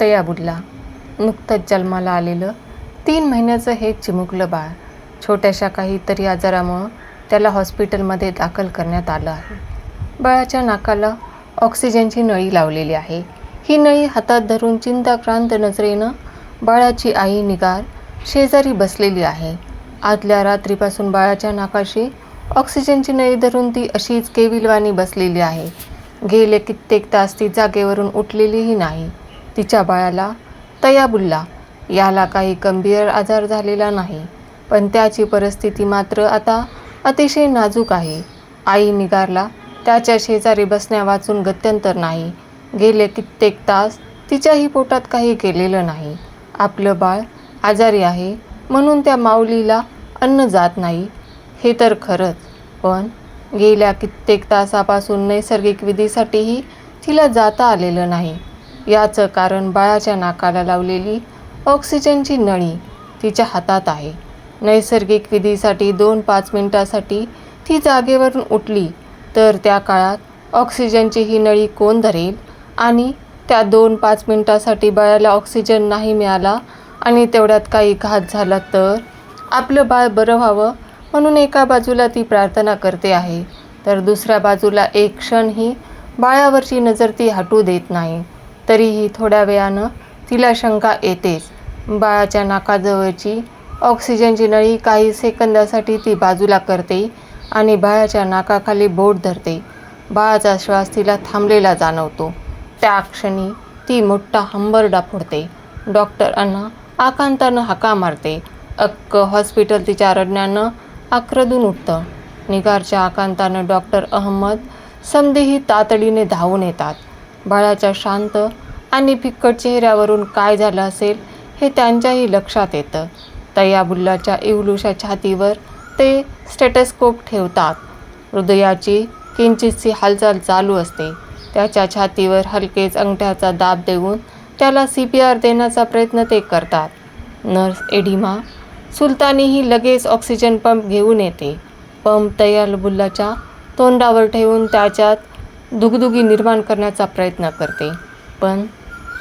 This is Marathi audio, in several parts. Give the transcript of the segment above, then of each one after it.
तयाबुल्ला नुकतंच जन्माला आलेलं तीन महिन्याचं हे चिमुकलं बाळ छोट्याशा काहीतरी आजारामुळं त्याला हॉस्पिटलमध्ये दाखल करण्यात आलं आहे. बाळाच्या नाकाला ऑक्सिजनची नळी लावलेली आहे. ही नळी हातात धरून चिंताक्रांत नजरेनं बाळाची आई निगार शेजारी बसलेली आहे. आदल्या रात्रीपासून बाळाच्या नाकाशी ऑक्सिजनची नळी धरून ती अशीच केविलवाणी बसलेली आहे. गेले कित्येक तास ती जागेवरून उठलेलीही नाही. तिच्या बाळाला तयाबुल्ला याला काही गंभीर आजार झालेला नाही पण त्याची परिस्थिती मात्र आता अतिशय नाजूक आहे. आई निगारला त्याच्या शेजारी बसण्या वाचून गत्यंतर नाही. गेले कित्येक तास तिच्याही पोटात काही केलेलं नाही. आपलं बाळ आजारी आहे म्हणून त्या माऊलीला अन्न जात नाही. हे तर खरंच पण गेल्या कित्येक तासापासून नैसर्गिक विधीसाठीही तिला जाता आलेलं नाही. याचं कारण बाळाच्या नाकाला लावलेली ऑक्सिजनची नळी तिच्या हातात आहे. नैसर्गिक विधीसाठी दोन पाच मिनिटासाठी ती जागेवरून उठली तर त्या काळात ऑक्सिजनची ही नळी कोण धरेल? आणि त्या दोन पाच मिनिटासाठी बाळाला ऑक्सिजन नाही मिळाला आणि तेवढ्यात काही घात झाला तर? आपलं बाळ बरं व्हावं म्हणून एका बाजूला ती प्रार्थना करते आहे. तर दुसऱ्या बाजूला एक क्षणही बाळावरची नजर ती हटू देत नाही. तरीही थोड्या वेळानं तिला शंका येतेच. बाळाच्या नाकाजवळची ऑक्सिजनची नळी काही सेकंदासाठी ती बाजूला करते आणि बाळाच्या नाकाखाली बोट धरते. बाळाचा श्वास तिला थांबलेला जाणवतो. त्या क्षणी ती मोठा हंबरडा फोडते. डॉक्टर डॉक्टरांना आकांतानं हाका मारते. अक्क हॉस्पिटल तिच्या रडण्यानं आक्रदून उठतं. निगारच्या आकांतानं डॉक्टर अहमद समदेही तातडीने धावून येतात. बाळाच्या शांत आणि फिक्कट चेहऱ्यावरून काय झालं असेल हे त्यांच्याही लक्षात येतं. तयाबुल्लाच्या इवलूशा छातीवर ते स्टेटस्कोप ठेवतात. हृदयाची किंचितशी हालचाल चालू असते. त्याच्या छातीवर हलकेच अंगठ्याचा दाब देऊन त्याला सी पी आर देण्याचा प्रयत्न ते करतात. नर्स एडिमा सुलतानीही लगेच ऑक्सिजन पंप घेऊन येते. पंप तयालबुल्लाच्या तोंडावर ठेवून त्याच्यात दुगदुगी निर्माण करण्याचा प्रयत्न करते. पण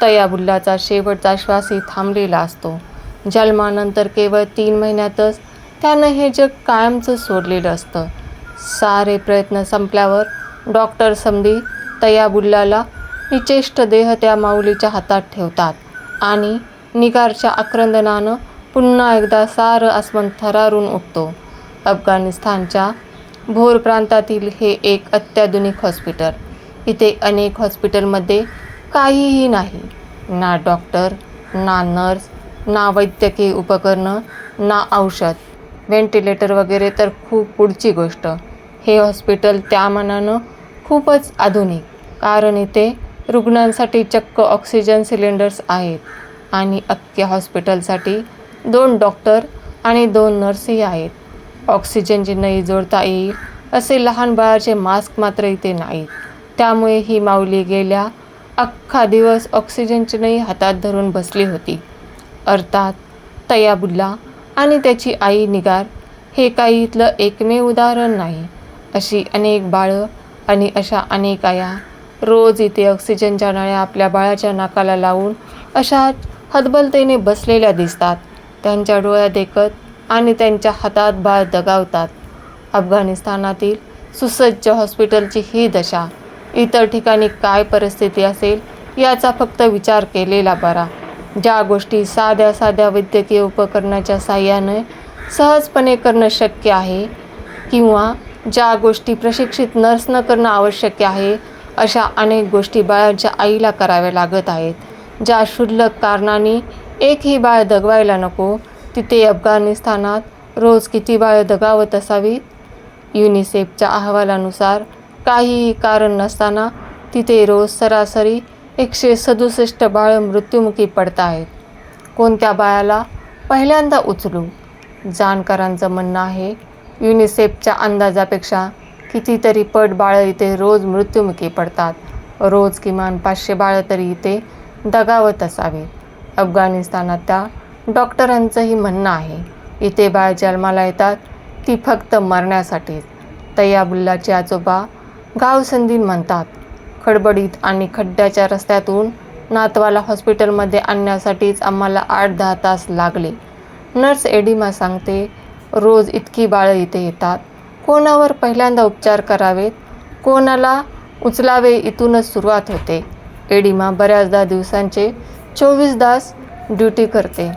तयाबुल्लाचा शेवटचा श्वासही थांबलेला असतो. जन्मानंतर केवळ तीन महिन्यातच त्यानं हे जग कायमचं सोडलेलं असतं. सारे प्रयत्न संपल्यावर डॉक्टर समधी तयाबुल्लाला निचेष्ट देह त्या माऊलीच्या हातात ठेवतात आणि निगारच्या आक्रंदनानं पुन्हा एकदा सारं आसमान थरारून उठतो. अफगाणिस्तानच्या भोर प्रांतातील हे एक अत्याधुनिक हॉस्पिटल. इथे अनेक हॉस्पिटलमध्ये काहीही नाही. ना डॉक्टर ना नर्स ना वैद्यकीय उपकरणं ना औषध. व्हेंटिलेटर वगैरे तर खूप पुढची गोष्ट. हे हॉस्पिटल त्या मनानं खूपच आधुनिक कारण इथे रुग्णांसाठी चक्क ऑक्सिजन सिलेंडर्स आहेत आणि अख्ख्या हॉस्पिटलसाठी दोन डॉक्टर आणि दोन नर्सही आहेत. ऑक्सिजनची नळी जोडता येईल असे लहान बाळाचे मास्क मात्र इथे नाहीत. त्यामुळे ही माऊली गेल्या अख्खा दिवस ऑक्सिजनची नळी हातात धरून बसली होती. अर्थात तयाबुल्ला आणि त्याची आई निगार हे काही इथलं एकमेव उदाहरण नाही. अशी अनेक बाळं आणि अशा अनेक आया रोज इथे ऑक्सिजनच्या नळ्या आपल्या बाळाच्या नाकाला लावून अशा हतबलतेने बसलेल्या दिसतात. त्यांच्या डोळ्यात देखत आणि त्यांच्या हातात बाळ दगावतात. अफगाणिस्तानातील सुसज्ज हॉस्पिटलची ही दशा इतर ठिकाणी काय परिस्थिती असेल याचा फक्त विचार केलेला बरा. ज्या गोष्टी साध्या साध्या वैद्यकीय उपकरणाच्या साह्याने सहजपणे करणं शक्य आहे किंवा ज्या गोष्टी प्रशिक्षित नर्सनं करणं आवश्यक आहे अशा अनेक गोष्टी बाळांच्या आईला कराव्या लागत आहेत. ज्या क्षुल्लक कारणाने एकही बाळ दगवायला नको तिथे अफगाणिस्तानात रोज किती बाळं दगावत असावीत युनिसेफच्या अहवालानुसार काहीही कारण नसताना तिथे रोज सरासरी एकशे सदुसष्ट बाळं मृत्युमुखी पडत आहेत. कोणत्या बाळाला पहिल्यांदा उचलू? जाणकारांचं म्हणणं आहे युनिसेफच्या अंदाजापेक्षा कितीतरी पट बाळं इथे रोज मृत्युमुखी पडतात. रोज किमान पाचशे बाळं तरी इथे दगावत असावीत अफगाणिस्तानात त्या डॉक्टरांचंही म्हणणं आहे इथे बाळ जन्माला येतात ती फक्त मरण्यासाठीच. तयाबुल्लाचे आजोबा गावसंधी म्हणतात खडबडीत आणि खड्ड्याच्या रस्त्यातून नातवाला हॉस्पिटलमध्ये आणण्यासाठीच आम्हाला आठ दहा तास लागले. नर्स एडिमा सांगते रोज इतकी बाळं इथे येतात. कोणावर पहिल्यांदा उपचार करावेत? कोणाला उचलावे इथूनच सुरुवात होते. एडिमा बऱ्याचदा दिवसांचे चोवीस तास ड्युटी करते.